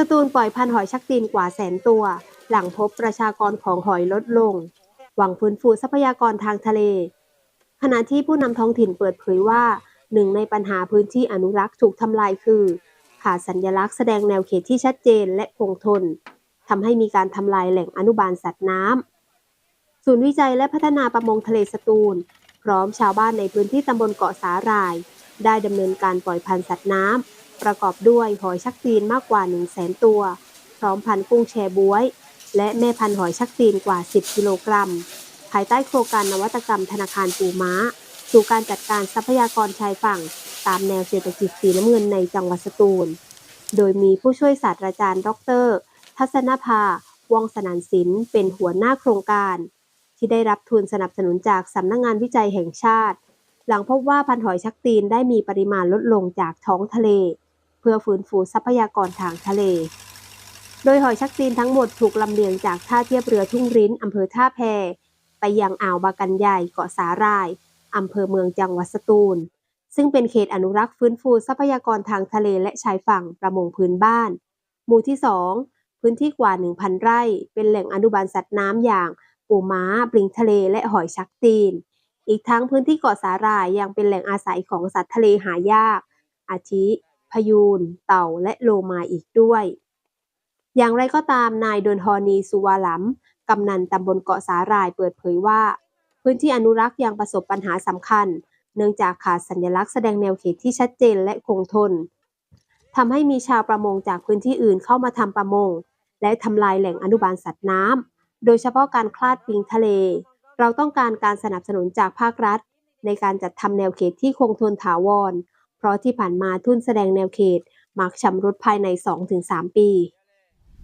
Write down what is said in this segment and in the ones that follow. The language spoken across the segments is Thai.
สตูลปล่อยพันธุ์หอยชักตีนกว่าแสนตัว หลังพบประชากรของหอยลดลง หวังฟื้นฟูทรัพยากรทางทะเล ขณะที่ผู้นำท้องถิ่นเปิดเผยว่า หนึ่งในปัญหาพื้นที่อนุรักษ์ถูกทำลายคือ ขาดสัญลักษณ์แสดงแนวเขตที่ชัดเจนและคงทนทำให้มีการทำลายแหล่งอนุบาลสัตว์น้ำศูนย์วิจัยและพัฒนาประมงทะเลสตูล พร้อมชาวบ้านในพื้นที่ตำบลเกาะสาหร่าย ได้ดำเนินการปล่อยพันธุ์สัตว์น้ำ ประกอบด้วยหอยชักตีนมากกว่า 1 0 0 0 0แสนตัว พร้อมพันธุ์กุ้งแชบวย และแม่พันธุ์หอยชักตีนกว่า 10 กิโลกรัม ภายใต้โครงการนวัตกรรมธนาคารปูม้า สู่การจัดการทรัพยากรชายฝั่ง ตามแนวเศรษฐกิจสีน้ำเงินในจังหวัดสตูล โดยมีผู้ช่วยศาสตราจารย์ ดร ทัศนภาว่องสนานศิลป์เป็นหัวหน้าโครงการ ที่ได้รับทุนสนับสนุนจากสำนักงงานวิจัยแห่งชาติ หลังพบว่าพันธุ์หอยชักตีนได้มีปริมาณลดลงจากท้องทะเล พื่อฟื้นฟูทรัพยากรทางทะเล โดยหอยชักตีนทั้งหมดถูกลำเลียงจากท่าเทียบเรือทุ่งริ้นอำเภอท่าแพ ไปยังอ่าวบากันใหญ่เกาะสาหร่ายอำเภอเมืองจังหวัดสตูล ซึ่งเป็นเขตอนุรักษ์ฟื้นฟูทรัพยากรทางทะเลและชายฝั่งประมงพื้นบ้าน หมู่ที่ 2 พื้นที่กว่า 1,000 ไร่ เป็นแหล่งอนุบาลสัตว์น้ำอย่างปูม้าปลิงทะเลและหอยชักตีน อีกทั้งพื้นที่เกาะสาหร่ายยังเป็นแหล่งอาศัยของสัตว์ทะเลหายาก อาทิ พยูน เต่าและโลมาอีกด้วย อย่างไรก็ตามนายดนฮอนีสุวาลัมกำนันตำบลเกาะสาหร่ายเปิดเผยว่า พื้นที่อนุรักษ์ยังประสบปัญหาสำคัญ เนื่องจากขาดสัญลักษณ์แสดงแนวเขตที่ชัดเจนและคงทนทำให้มีชาวประมงจากพื้นที่อื่นเข้ามาทำประมง และทำลายแหล่งอนุบาลสัตว์น้ำโดยเฉพาะการคลาดปิงทะเล เราต้องการการสนับสนุนจากภาครัฐ ในการจัดทำแนวเขตที่คงทนถาวร เพราะที่ผ่านมาทุนแสดงแนวเขต มักชำรุดภายใน 2-3 ปี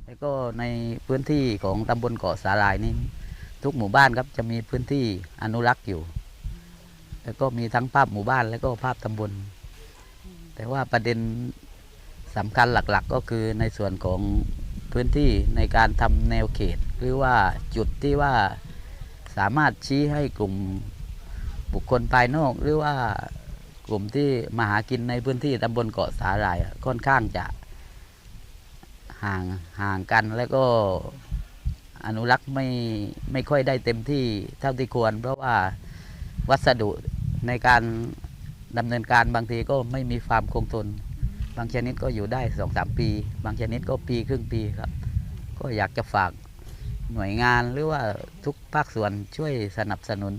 แล้วก็ในพื้นที่ของตำบลเกาะสาลายนี่ทุกหมู่บ้านครับจะมีพื้นที่อนุรักษ์อยู่ แล้วก็มีทั้งภาพหมู่บ้านแล้วก็ภาพตำบล แต่ว่าประเด็นสำคัญหลักๆ ก็คือในส่วนของพื้นที่ในการทำแนวเขต หรือว่าจุดที่ว่าสามารถชี้ให้กลุ่มบุคคลภายนอกหรือว่า กลุ่มที่มาหากินในพื้นที่ตำบลเกาะสาหร่ายค่อนข้างจะห่างห่างกันแล้วก็อนุรักษ์ไม่ไม่ค่อยได้เต็มที่เท่าที่ควร เพราะว่าวัสดุในการดำเนินการบางทีก็ไม่มีความคงทน บางชนิดก็อยู่ได้สองสามปี บางชนิดก็ปีครึ่งปีครับ ก็อยากจะฝากหน่วยงานหรือว่าทุกภาคส่วนช่วยสนับสนุน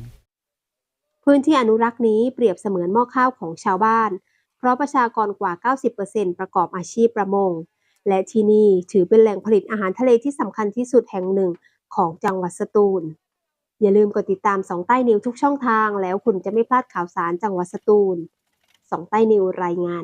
พื้นที่อนุรักษ์นี้เปรียบเสมือนหม้อข้าวของชาวบ้าน เพราะประชากรกว่า 90%ประกอบอาชีพประมง และที่นี่ถือเป็นแหล่งผลิตอาหารทะเลที่สำคัญที่สุดแห่งหนึ่งของจังหวัดสตูล อย่าลืมกดติดตามสองใต้นิวทุกช่องทาง แล้วคุณจะไม่พลาดข่าวสารจังหวัดสตูลสองใต้นิวรายงาน